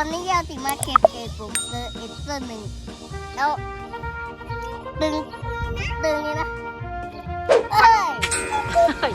วันนี้เราติมาเก็บเก็บผมเจอเอสเตอร์หนึ่งแล้วดึงดึงนี่นะเอ้ย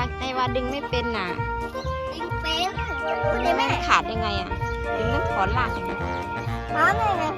าในว่าดึงไม่เป็นน่ะดึงเป็นดูดิแม่ขาดยังไงอะดึงต้องถอนหลักนะถอนเลยนะ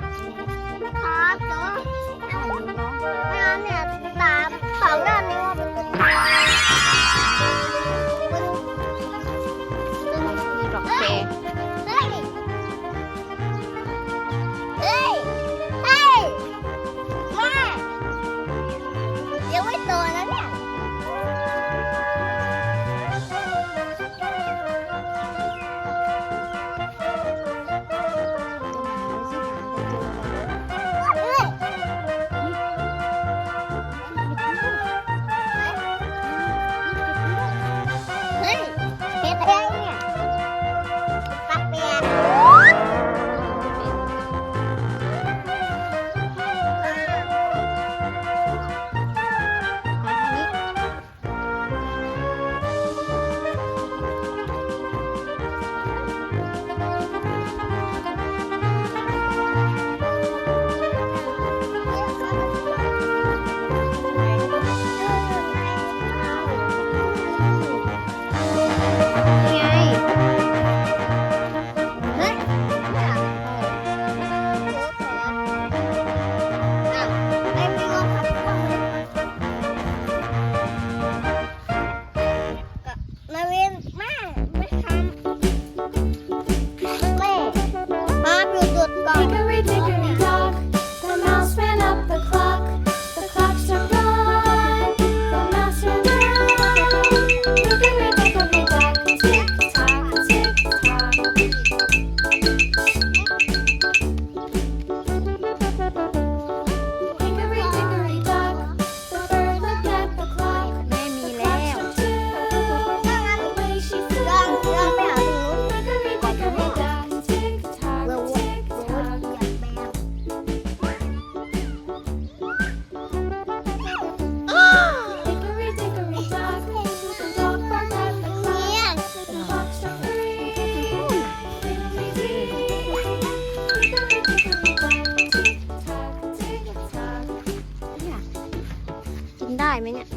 ได้ไหมเนี่ย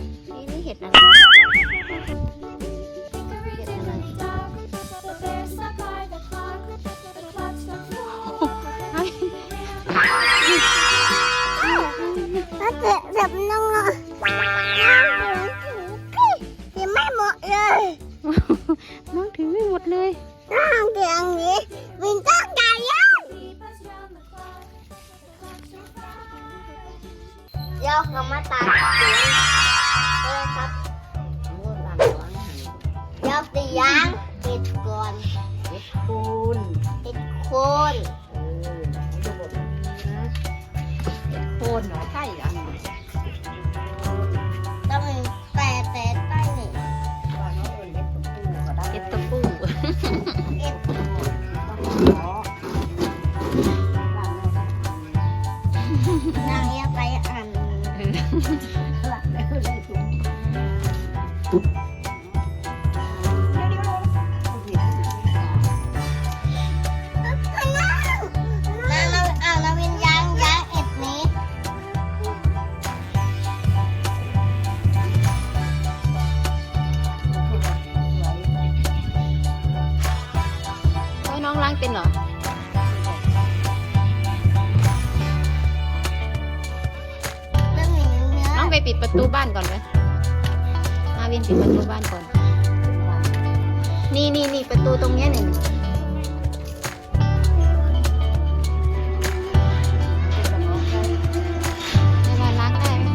นี่เห็ดอะไรก็เจ็บเจ็บน้องอะยังไม่หมดเลยน้องถือไม่หมดเลยน้องเดี๋ยวนี้วินต้องใจยังเระมาต ติดก่อนติดคนณติดคน ปิดประตูบ้านก่อนไหมมาวินปิดประตูบ้านก่อน นี่นี่นี่ประตูตรงนี้ยหนึ่งมาล้างได้ไหม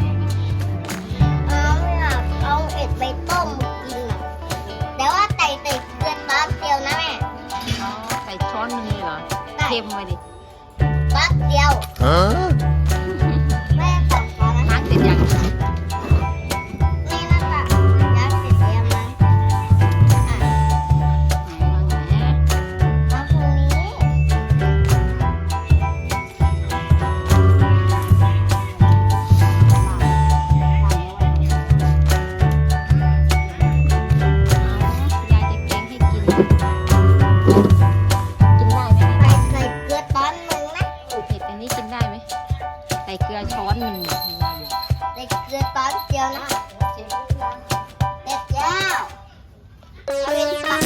เอาอยากเอาเห็ดไปต้มกินอะแต่ว่าใส้เดียวนะแม่ อ๋อใส่ช้อนหนึงเลยเหรอเค็มไปดิเดียว กินได้ไหมใส่เกลือช้อนหนึ่งใส่เกลือตอนเดียวนะเด็ดยวเอาเป็นปาก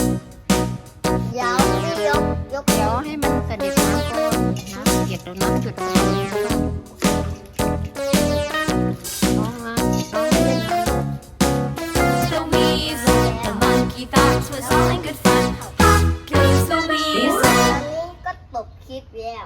ยาวไม่ยกยกเดี๋ยวให้มันเสด็จน้ำก่อนน้ำเดือดแล้วน้ำจุดน้องมาน้องเล่นน้ำ The weasel, the monkey thought was all in good fun. Pop goes the ตอนนี้ก็ตกคลิปแล้ว